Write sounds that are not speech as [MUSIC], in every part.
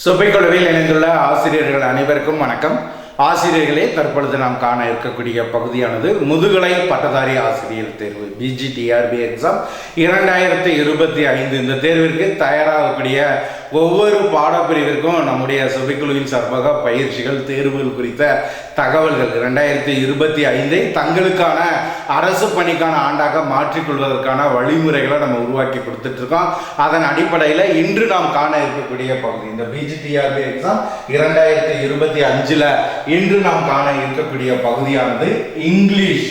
சுப்பைக்குழுவில் இணைந்துள்ள ஆசிரியர்கள் அனைவருக்கும் வணக்கம். ஆசிரியர்களே தற்பொழுது நாம் காண இருக்கக்கூடிய பகுதியானது முதுகலை பட்டதாரி ஆசிரியர் தேர்வு பிஜிடிஆர்பி எக்ஸாம் இரண்டாயிரத்தி இருபத்தி ஐந்து இந்த தேர்விற்கு தயாராகக்கூடிய ஒவ்வொரு பாடப்பிரிவிற்கும் நம்முடைய சபைக்குழுவின் சார்பாக பயிற்சிகள் தேர்வுகள் குறித்த தகவல்கள். இரண்டாயிரத்தி இருபத்தி ஐந்தை தங்களுக்கான அரசு பணிக்கான ஆண்டாக மாற்றிக்கொள்வதற்கான வழிமுறைகளை நம்ம உருவாக்கி கொடுத்துட்டு இருக்கோம் அதன் அடிப்படையில் இன்று நாம் காண இருக்கக்கூடிய பகுதி. இந்த பிஜிடிஆர்பி எக்ஸாம் இரண்டாயிரத்தி இருபத்தி அஞ்சில் இன்று நாம் காண இருக்கக்கூடிய பகுதியானது இங்கிலீஷ்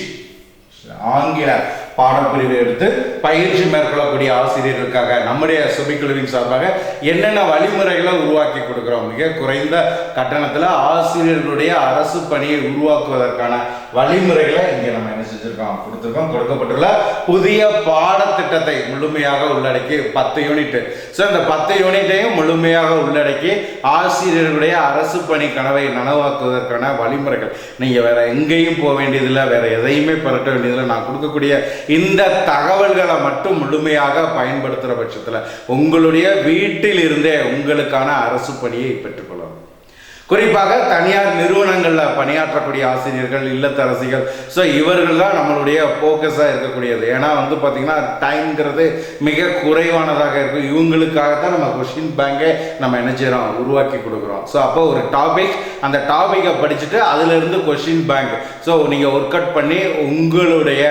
ஆங்கில பாடப்பிரிவு எடுத்து பயிற்சி மேற்கொள்ளக்கூடிய ஆசிரியர்களுக்காக நம்முடைய சுபிக்குழுவின் சார்பாக என்னென்ன வழிமுறைகளை உருவாக்கி கொடுக்குறோம்? மிக குறைந்த கட்டணத்தில் ஆசிரியர்களுடைய அரசு பணியை உருவாக்குவதற்கான வழிமுறைகளை இங்கே நம்ம என்ன செஞ்சிருக்கோம்? கொடுத்துருக்கோம். கொடுக்கப்பட்டுள்ள புதிய பாடத்திட்டத்தை முழுமையாக உள்ளடக்கி பத்து யூனிட்டு ஸோ இந்த பத்து யூனிட்டையும் முழுமையாக உள்ளடக்கி ஆசிரியர்களுடைய அரசு பணி கனவை நனவாக்குவதற்கான வழிமுறைகள். நீங்கள் வேற எங்கேயும் போக வேண்டியதில்லை. வேற எதையுமே பரட்ட வேண்டியதில்லை. நான் கொடுக்கக்கூடிய இந்த தகவல்களை மட்டும் முழுமையாக பயன்படுத்துகிற பட்சத்தில் உங்களுடைய வீட்டில் இருந்தே உங்களுக்கான அரசு பணியை பெற்றுக்கொள்ளலாம் குறிப்பாக தனியார் நிறுவனங்களில் பணியாற்றக்கூடிய ஆசிரியர்கள் இல்லத்தரசிகள். ஸோ இவர்கள் தான் நம்மளுடைய ஃபோக்கஸாக இருக்கக்கூடியது. ஏன்னா வந்து பார்த்திங்கன்னா டைம்ங்கிறது மிக குறைவானதாக இருக்கும் இவங்களுக்காகத்தான் நம்ம கொஷின் பேங்கை நம்ம என்ன செய்கிறோம் உருவாக்கி கொடுக்குறோம். ஸோ அப்போ ஒரு டாபிக் அந்த டாப்பிக்கை படிச்சுட்டு அதிலிருந்து கொஷின் பேங்க் ஸோ நீங்கள் ஒர்க் அவுட் பண்ணி உங்களுடைய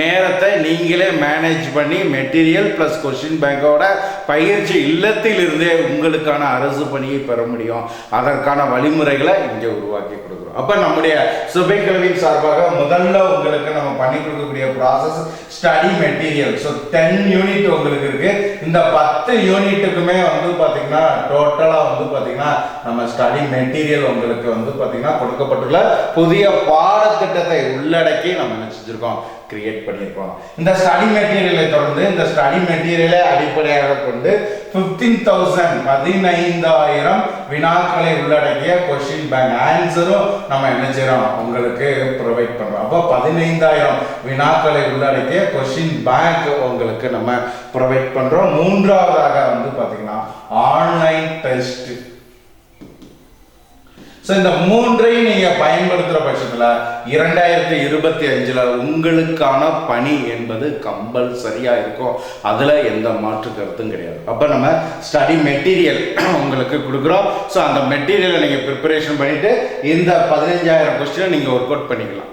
நேரத்தை நீங்களே மேனேஜ் பண்ணி மெட்டீரியல் ப்ளஸ் கொஷின் பேங்கோட பயிற்சி இல்லத்திலிருந்தே உங்களுக்கான அரசு பணியை பெற முடியும். அதற்கான வழிமுறைகளை இங்கே உருவாக்கி கொடுக்குறோம். அப்போ நம்முடைய சுபைக்கல்வியின் சார்பாக முதல்ல உங்களுக்கு நம்ம பண்ணி கொடுக்கக்கூடிய process study material so ten unit உங்களுக்கு இருக்கு. இந்த பத்து யூனிட்டுக்குமே வந்து பார்த்தீங்கன்னா டோட்டலாக வந்து பார்த்தீங்கன்னா நம்ம ஸ்டடி மெட்டீரியல் உங்களுக்கு வந்து பார்த்தீங்கன்னா கொடுக்கப்பட்டுள்ள புதிய பாடத்திட்டத்தை உள்ளடக்கி நம்ம நினைச்சிருக்கோம் கிரியேட் பண்ணியிருக்கோம். இந்த ஸ்டடி மெட்டீரியலை தொடர்ந்து இந்த ஸ்டடி மெட்டீரியலை அடிப்படையாக கொண்டு ஃபிஃப்டீன் தௌசண்ட் பதினைந்தாயிரம் வினாக்களை உள்ளடக்கிய கொஷின் பேங்க் ஆன்சரும் நம்ம என்ன செய்யறோம்? உங்களுக்கு ப்ரொவைட் பண்றோம். அப்போ பதினைந்தாயிரம் வினாக்களை உள்ளடக்கிய கொஷின் பேங்க் உங்களுக்கு நம்ம ப்ரொவைட் பண்றோம். மூன்றாவதாக வந்து பாத்தீங்கன்னா ஆன்லைன் டெஸ்ட் ஸோ இந்த மூன்றையும் நீங்கள் பயன்படுத்துகிற பட்சத்தில் இரண்டாயிரத்தி இருபத்தி அஞ்சில் உங்களுக்கான பணி என்பது கம்பல்சரியாக இருக்கும். அதில் எந்த மாற்று கருத்தும் கிடையாது. அப்போ நம்ம ஸ்டடி மெட்டீரியல் உங்களுக்கு கொடுக்குறோம். ஸோ அந்த மெட்டீரியலை நீங்கள் ப்ரிப்பரேஷன் பண்ணிவிட்டு இந்த பதினஞ்சாயிரம் கொஸ்டினை நீங்கள் ஒர்க் அவுட் பண்ணிக்கலாம்.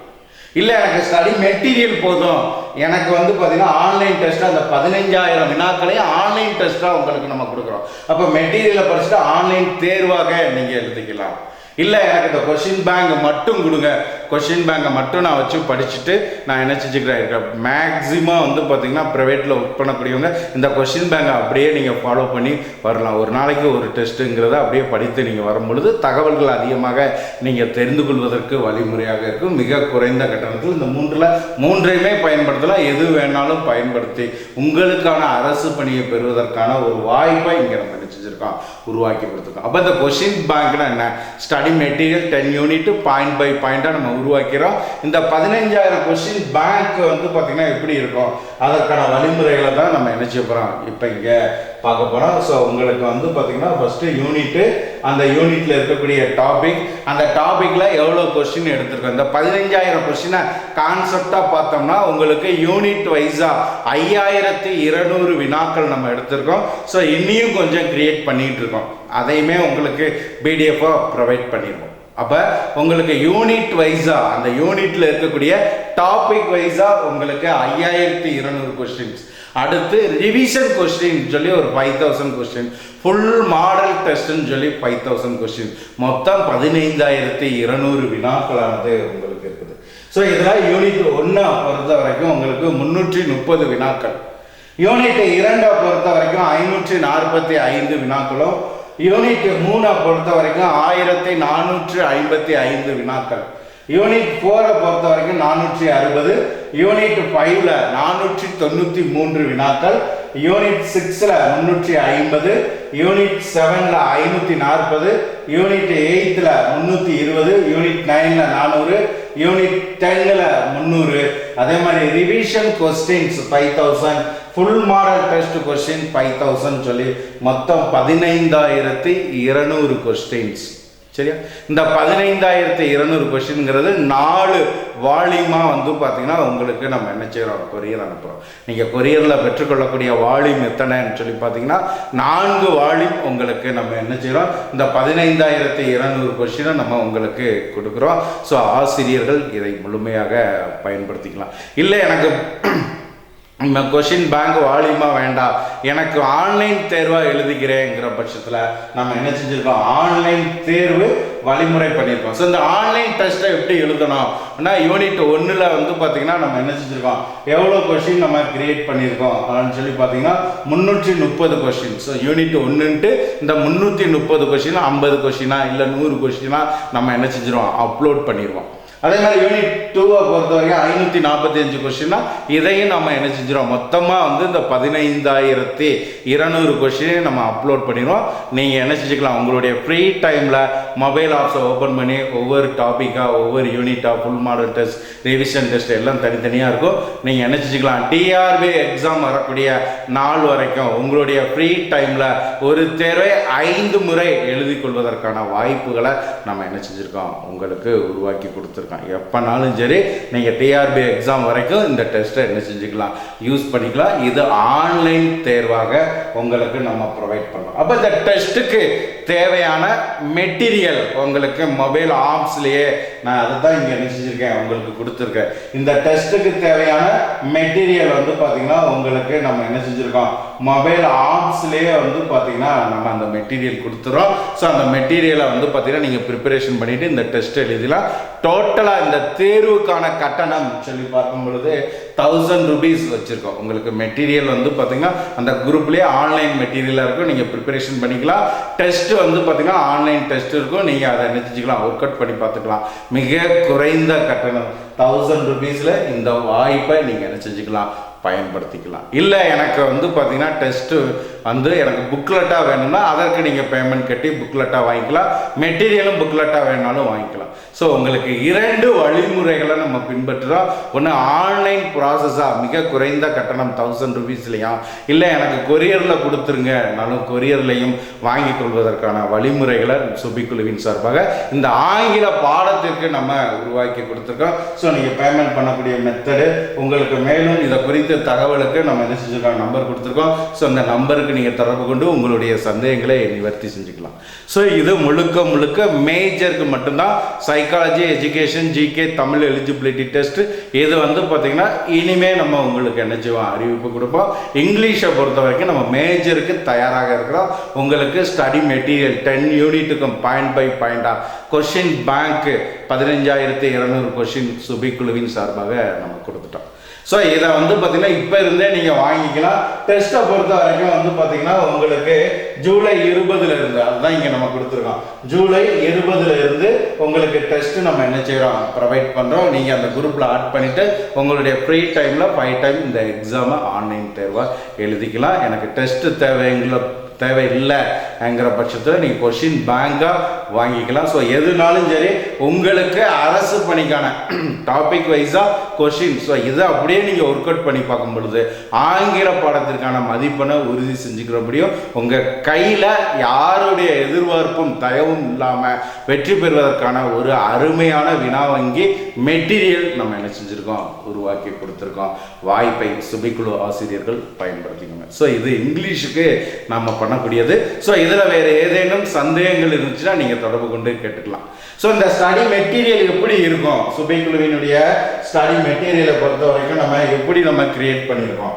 இல்லை எனக்கு ஸ்டடி மெட்டீரியல் போதும். எனக்கு வந்து பார்த்தீங்கன்னா ஆன்லைன் டெஸ்ட்டு அந்த பதினஞ்சாயிரம் வினாக்களையும் ஆன்லைன் டெஸ்ட்டாக உங்களுக்கு நம்ம கொடுக்குறோம். அப்போ மெட்டீரியலை படிச்சுட்டு ஆன்லைன் தேர்வாக நீங்கள் எழுதிக்கலாம். இல்லை எனக்கு இந்த கொஷின் பேங்க் மட்டும் கொடுங்க. கொஷின் பேங்கை மட்டும் நான் வச்சு படிச்சுட்டு நான் என்ன செஞ்சுக்கிறேன்? இருக்கிறேன் மேக்ஸிமம் வந்து பார்த்தீங்கன்னா ப்ரைவேட்டில் ஒர்க் பண்ணக்கூடியவங்க இந்த கொஷின் பேங்கை அப்படியே நீங்கள் ஃபாலோ பண்ணி வரலாம். ஒரு நாளைக்கு ஒரு டெஸ்ட்டுங்கிறத அப்படியே படித்து நீங்கள் வரும்பொழுது தகவல்கள் அதிகமாக நீங்கள் தெரிந்து கொள்வதற்கு வழிமுறையாக இருக்கும். மிக குறைந்த கட்டணத்தில் இந்த மூன்றில் மூன்றையுமே பயன்படுத்தலாம். எது வேணாலும் பயன்படுத்தி உங்களுக்கான அரசு பணியை பெறுவதற்கான ஒரு வாய்ப்பை இங்கே நம்ம நினச்சி செஞ்சுருக்கோம் உருவாக்கி கொடுத்துருக்கோம் அப்போ இந்த கொஷின் பேங்க்னா என்ன? Study material ten unit point by பாயிண்டாக நம்ம உருவாக்கிறோம். இந்த பதினஞ்சாயிரம் கொஷின் பேங்க் வந்து பார்த்திங்கன்னா எப்படி இருக்கும்? அதற்கான வழிமுறைகளை தான் நம்ம என்ன செய்ய போகிறோம் இப்போ இங்கே பார்க்க போகிறோம் ஸோ உங்களுக்கு வந்து பார்த்திங்கன்னா ஃபஸ்ட்டு யூனிட்டு அந்த யூனிட்டில் இருக்கக்கூடிய டாபிக் அந்த டாப்பிக்கில் எவ்வளோ கொஸ்டின் எடுத்திருக்கோம்? இந்த பதினஞ்சாயிரம் கொஸ்டினை கான்செப்டாக பார்த்தோம்னா உங்களுக்கு யூனிட் வைஸாக ஐயாயிரத்தி இருநூறு வினாக்கள் நம்ம எடுத்திருக்கோம். ஸோ இன்னியும் கொஞ்சம் கிரியேட் பண்ணிகிட்டு இருக்கோம் அதையுமே உங்களுக்கு பிடிஎஃபாக ப்ரொவைட் பண்ணிடுவோம் அப்போ உங்களுக்கு யூனிட் வைஸாக அந்த யூனிட்டில் இருக்கக்கூடிய டாபிக் வைஸாக உங்களுக்கு ஐயாயிரத்தி இருநூறு கொஸ்டின்ஸ் அடுத்து ரிவிஷன் கொஸ்டின் சொல்லி ஒரு five thousand question full model டெஸ்ட்னு சொல்லி ஃபைவ் தௌசண்ட் கொஸ்டின் மொத்தம் பதினைந்தாயிரத்தி இருநூறு வினாக்களானது உங்களுக்கு இருக்குது. ஸோ இதெல்லாம் யூனிட் ஒன்று பொறுத்த வரைக்கும் உங்களுக்கு முந்நூற்றி முப்பது வினாக்கள். யூனிட் இரண்டை பொறுத்த வரைக்கும் ஐநூற்றி நாற்பத்தி ஐந்து வினாக்களும் யூனிட் மூணை பொறுத்த வரைக்கும் ஆயிரத்தி நானூற்று ஐம்பத்தி ஐந்து வினாக்கள். யூனிட் ஃபோரை பொறுத்த வரைக்கும் நானூற்றி அறுபது யூனிட் ஃபைவ்ல நானூற்றி தொண்ணூற்றி மூன்று வினாக்கள் யூனிட் சிக்ஸில் முந்நூற்றி ஐம்பது யூனிட் செவனில் ஐநூற்றி நாற்பது யூனிட் எயித்தில் முந்நூற்றி இருபது யூனிட் நைனில் நானூறு யூனிட் டென்னில் முந்நூறு அதே மாதிரி revision questions five thousand full model test question five thousand சொல்லி மொத்தம் பதினைந்தாயிரத்தி இருநூறு கொஸ்டின்ஸ் சரியா? இந்த பதினைந்தாயிரத்தி இருநூறு கொஸ்டின்ங்கிறது நாலு வால்யூமாக வந்து பார்த்தீங்கன்னா உங்களுக்கு நம்ம என்ன செய்கிறோம் கொரியர் அனுப்புகிறோம் நீங்கள் கொரியரில் பெற்றுக்கொள்ளக்கூடிய வால்யூம் எத்தனைன்னு சொல்லி பார்த்தீங்கன்னா நான்கு வால்யூம் உங்களுக்கு நம்ம என்ன செய்கிறோம் இந்த பதினைந்தாயிரத்தி இருநூறு கொஸ்டினை நம்ம உங்களுக்கு கொடுக்குறோம். ஸோ ஆசிரியர்கள் இதை முழுமையாக பயன்படுத்திக்கலாம். இல்லை எனக்கு இந்த கொஷின் பேங்க் வால்யூமாக வேண்டாம் எனக்கு ஆன்லைன் தேர்வாக எழுதிக்கிறேங்கிற பட்சத்தில் நம்ம என்ன செஞ்சுருக்கோம்? ஆன்லைன் தேர்வு வழிமுறை பண்ணியிருக்கோம் ஸோ இந்த ஆன்லைன் டெஸ்ட்டை எப்படி எழுதணும்? அப்படின்னா யூனிட் ஒன்றில் வந்து பார்த்தீங்கன்னா நம்ம என்ன செஞ்சுருக்கோம்? எவ்வளோ கொஷின் நம்ம கிரியேட் பண்ணியிருக்கோம் அப்படின்னு சொல்லி பார்த்தீங்கன்னா முந்நூற்றி முப்பது கொஷின். ஸோ யூனிட் ஒன்றுன்ட்டு இந்த முந்நூற்றி முப்பது கொஷின் ஐம்பது கொஷினா இல்லை நூறு கொஷினா நம்ம என்ன செஞ்சுருவோம்? அப்லோட் பண்ணிடுவோம் அதே மாதிரி யூனிட் டூவை பொறுத்த வரைக்கும் ஐநூற்றி நாற்பத்தி அஞ்சு கொஷின்னா இதையும் நம்ம என்ன செஞ்சிடும் மொத்தமாக வந்து இந்த பதினைந்தாயிரத்தி இருநூறு கொஷினையும் நம்ம அப்லோட் பண்ணிடுவோம். நீங்கள் என்ன செஞ்சுக்கலாம்? உங்களுடைய ஃப்ரீ டைமில் மொபைல் ஆப்ஸை ஓப்பன் பண்ணி ஒவ்வொரு டாப்பிக்காக ஒவ்வொரு யூனிட்டாக full model test revision test எல்லாம் தனித்தனியாக இருக்கும். நீங்கள் என்ன செஞ்சுக்கலாம்? டிஆர்பி எக்ஸாம் வரக்கூடிய நாள் வரைக்கும் உங்களுடைய ஃப்ரீ டைமில் ஒரு தேர்வை ஐந்து முறை எழுதி கொள்வதற்கான வாய்ப்புகளை நம்ம என்ன செஞ்சுருக்கோம்? உங்களுக்கு உருவாக்கி கொடுத்துருக்கோம். எப்போனாலும் சரி நீங்கள் டிஆர்பி எக்ஸாம் வரைக்கும் இந்த டெஸ்ட்டை என்ன செஞ்சுக்கலாம்? யூஸ் பண்ணிக்கலாம். இது ஆன்லைன் தேர்வாக உங்களுக்கு நம்ம ப்ரொவைட் பண்ணோம் அப்போ இந்த டெஸ்ட்டுக்கு தேவையான மெட்டீரியல் உங்களுக்கு மொபைல் ஆப்ஸ்லேயே நான் அதை தான் இங்கே என்ன செஞ்சுருக்கேன் உங்களுக்கு கொடுத்துருக்கேன். இந்த டெஸ்ட்டுக்கு தேவையான மெட்டீரியல் வந்து பார்த்திங்கன்னா உங்களுக்கு நம்ம என்ன செஞ்சுருக்கோம்? மொபைல் ஆப்ஸ்லேயே வந்து பார்த்தீங்கன்னா நம்ம அந்த மெட்டீரியல் கொடுத்துறோம். ஸோ அந்த மெட்டீரியலை வந்து பார்த்தீங்கன்னா நீங்கள் ப்ரிப்பரேஷன் பண்ணிவிட்டு இந்த டெஸ்ட் டோட்டல் டோட்டலாக இந்த தேர்வுக்கான கட்டணம் சொல்லி பார்க்கும் பொழுது தௌசண்ட் ருபீஸ் வச்சுருக்கோம். உங்களுக்கு மெட்டீரியல் வந்து பார்த்தீங்கன்னா அந்த குரூப்லேயே ஆன்லைன் மெட்டீரியலாக இருக்கும். நீங்கள் ப்ரிப்பரேஷன் பண்ணிக்கலாம். டெஸ்ட் வந்து பார்த்தீங்கன்னா ஆன்லைன் டெஸ்ட் இருக்கும். நீங்கள் அதை நினைச்சிக்கலாம் ஒர்க் அவுட் பண்ணி பார்த்துக்கலாம். மிக குறைந்த கட்டணம். தௌசண்ட் ருபீஸில் இந்த வாய்ப்பை நீங்கள் என்ன செஞ்சுக்கலாம் பயன்படுத்திக்கலாம். இல்லை எனக்கு வந்து பார்த்தீங்கன்னா டெஸ்ட்டு வந்து எனக்கு புக்லெட்டாக வேணும்னா அதற்கு நீங்கள் பேமெண்ட் கட்டி புக்லெட்டாக வாங்கிக்கலாம். மெட்டீரியலும் புக்லெட்டாக வேணாலும் வாங்கிக்கலாம். ஸோ உங்களுக்கு இரண்டு வழிமுறைகளை நம்ம பின்பற்றுறோம். ஒன்று ஆன்லைன் ப்ராசஸாக மிக குறைந்த கட்டணம் தௌசண்ட் ருபீஸ்லையும் இல்லை எனக்கு கொரியரில் கொடுத்துருங்கனாலும் கொரியர்லையும் வாங்கி கொள்வதற்கான வழிமுறைகளை சுபிக்குழுவின் சார்பாக இந்த ஆங்கில பாடத்திற்கு நம்ம உருவாக்கி கொடுத்துருக்கோம். ஸோ நீங்கள் பேமெண்ட் பண்ணக்கூடிய மெத்தடு உங்களுக்கு மேலும் இதை குறித்த தகவலுக்கு நம்ம என்ன செஞ்சுருக்கோம்? நம்பர் கொடுத்துருக்கோம். ஸோ அந்த நம்பருக்கு நீங்கள் தொடர்பு கொண்டு உங்களுடைய சந்தேகங்களை நிவர்த்தி செஞ்சுக்கலாம். ஸோ இது முழுக்க முழுக்க மேஜருக்கு மட்டும்தான். Psychology education GK Tamil eligibility test இது வந்து பார்த்திங்கன்னா இனிமேல் நம்ம உங்களுக்கு என்ன செய்வோம்? அறிவிப்பு கொடுப்போம். இங்கிலீஷை பொறுத்த வரைக்கும் நம்ம மேஜருக்கு தயாராக இருக்கிறோம். உங்களுக்கு ஸ்டடி மெட்டீரியல் டென் யூனிட்டுக்கும் பாயிண்ட் பை பாயிண்டாக கொஷின் பேங்க்கு பதினஞ்சாயிரத்தி இருநூறு கொஷின் சுபிக்குழுவின் சார்பாக நம்ம கொடுத்துட்டோம். ஸோ இதை வந்து பார்த்தீங்கன்னா இப்போ இருந்தே நீங்கள் வாங்கிக்கலாம். டெஸ்ட்டை பொறுத்த வரைக்கும் வந்து பார்த்தீங்கன்னா உங்களுக்கு ஜூலை இருபதுல இருந்து அதுதான் இங்கே நம்ம கொடுத்துருக்கோம். ஜூலை இருபதுல இருந்து உங்களுக்கு டெஸ்ட் நம்ம என்ன செய்கிறோம் ப்ரொவைட் பண்ணுறோம் நீங்கள் அந்த குரூப்பில் ஆட் பண்ணிவிட்டு உங்களுடைய ஃப்ரீ டைமில் ஃபைவ் டைம் இந்த எக்ஸாமை ஆன்லைன் தேர்வாக எழுதிக்கலாம். எனக்கு டெஸ்ட்டு தேவைங்கள தேவையில்லைங்கிற பட்சத்தில் நீங்கள் கொஷின் பேங்காக வாங்கிக்கலாம். ஸோ எதுனாலும் சரி உங்களுக்கு அரசு பணிக்கான டாபிக் வைஸாக கொஷின் ஸோ இதை அப்படியே நீங்கள் ஒர்க் அவுட் பண்ணி பார்க்கும் பொழுது ஆங்கில பாடத்திற்கான மதிப்பெண்ணை உறுதி செஞ்சுக்கிற முடியும் உங்கள் கையில் யாருடைய எதிர்பார்ப்பும் தயவும் இல்லாமல் வெற்றி பெறுவதற்கான ஒரு அருமையான வினா வங்கி மெட்டீரியல் நம்ம என்ன செஞ்சுருக்கோம்? உருவாக்கி கொடுத்துருக்கோம். வாய்ப்பை சுபிக்குழு ஆசிரியர்கள் பயன்படுத்திக்கோங்க. ஸோ இது இங்கிலீஷுக்கு நம்ம பண்ணக்கூடியது. ஸோ இதில் வேறு ஏதேனும் சந்தேகங்கள் இருந்துச்சுன்னா நீங்கள் தொடர்பு கொண்டு கேட்டுக்கலாம். ஸோ இந்த ஸ்டடி மெட்டீரியல் எப்படி இருக்கும்? சுபைக்குழுவினுடைய ஸ்டடி மெட்டீரியலை பொறுத்த வரைக்கும் நம்ம எப்படி நம்ம கிரியேட் பண்ணியிருக்கோம்?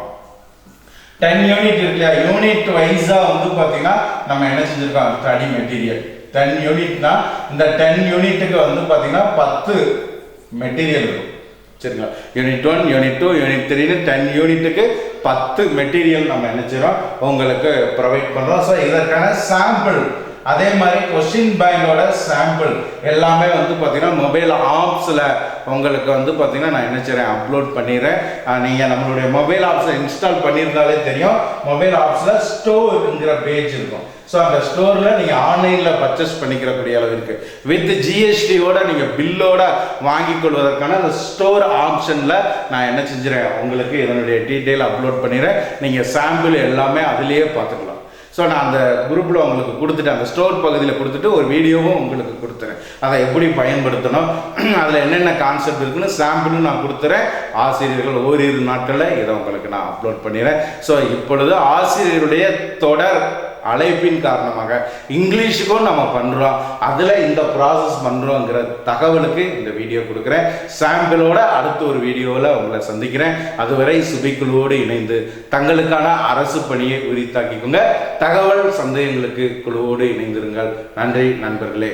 டென் யூனிட் இருக்கு இல்லையா யூனிட் வைஸாக வந்து பார்த்தீங்கன்னா நம்ம என்ன செஞ்சுருக்கோம்? ஸ்டடி மெட்டீரியல் டென் யூனிட்னா இந்த டென் யூனிட்டுக்கு வந்து பார்த்தீங்கன்னா பத்து மெட்டீரியல் இருக்கும். சரிங்களா? Unit one unit two unit த்ரீன்னு டென் யூனிட்டுக்கு பத்து மெட்டீரியல் நம்ம நினைச்சிரோம் உங்களுக்கு ப்ரொவைட் பண்ணுறோம் ஸோ இதற்கான சாம்பிள் அதே மாதிரி கொஷின் பேங்கோட சாம்பிள் எல்லாமே வந்து பார்த்திங்கன்னா மொபைல் ஆப்ஸில் உங்களுக்கு வந்து பார்த்திங்கன்னா நான் என்ன செய்கிறேன் அப்லோட் பண்ணிடுறேன். நீங்கள் நம்மளுடைய மொபைல் ஆப்ஸை இன்ஸ்டால் பண்ணியிருந்தாலே தெரியும். மொபைல் ஆப்ஸில் ஸ்டோருங்கிற பேஜ் இருக்கும். ஸோ அந்த ஸ்டோரில் நீங்கள் ஆன்லைனில் பர்ச்சேஸ் பண்ணிக்கிறக்கூடிய அளவிற்கு வித் ஜிஎஸ்டியோட நீங்கள் பில்லோட வாங்கிக் கொள்வதற்கான அந்த ஸ்டோர் ஆப்ஷனில் நான் என்ன செஞ்சுறேன் உங்களுக்கு இதனுடைய டீட்டெயில் அப்லோட் பண்ணிடுறேன். நீங்கள் சாம்பிள் எல்லாமே அதிலேயே பார்த்துக்கலாம். ஸோ நான் அந்த குரூப்பில் உங்களுக்கு கொடுத்துட்டு அந்த ஸ்டோர் பகுதியில் கொடுத்துட்டு ஒரு வீடியோவும் உங்களுக்கு கொடுத்துறேன். அதை எப்படி பயன்படுத்தணும்? [CLEARS THROAT] அதில் என்னென்ன கான்செப்ட் இருக்குன்னு சாம்பிளும் நான் கொடுத்துறேன். ஆசிரியர்கள் ஓரிரு நாட்களில் இதை உங்களுக்கு நான் அப்லோட் பண்ணிடுறேன். ஸோ இப்பொழுது ஆசிரியருடைய தொடர் அழைப்பின் காரணமாக இங்கிலீஷுக்கும் நம்ம பண்ணுறோம் அதில் இந்த ப்ராசஸ் பண்ணுறோங்கிற தகவலுக்கு இந்த வீடியோ கொடுக்குறேன். சாம்பிளோட அடுத்த ஒரு வீடியோவில் உங்களை சந்திக்கிறேன். அதுவரை சுபிக்குழுவோடு இணைந்து தங்களுக்கான அரசு பணியை உரித்தாக்கிக்கோங்க. தகவல் சந்தேகங்களுக்கு குழுவோடு இணைந்திருங்கள். நன்றி நண்பர்களே.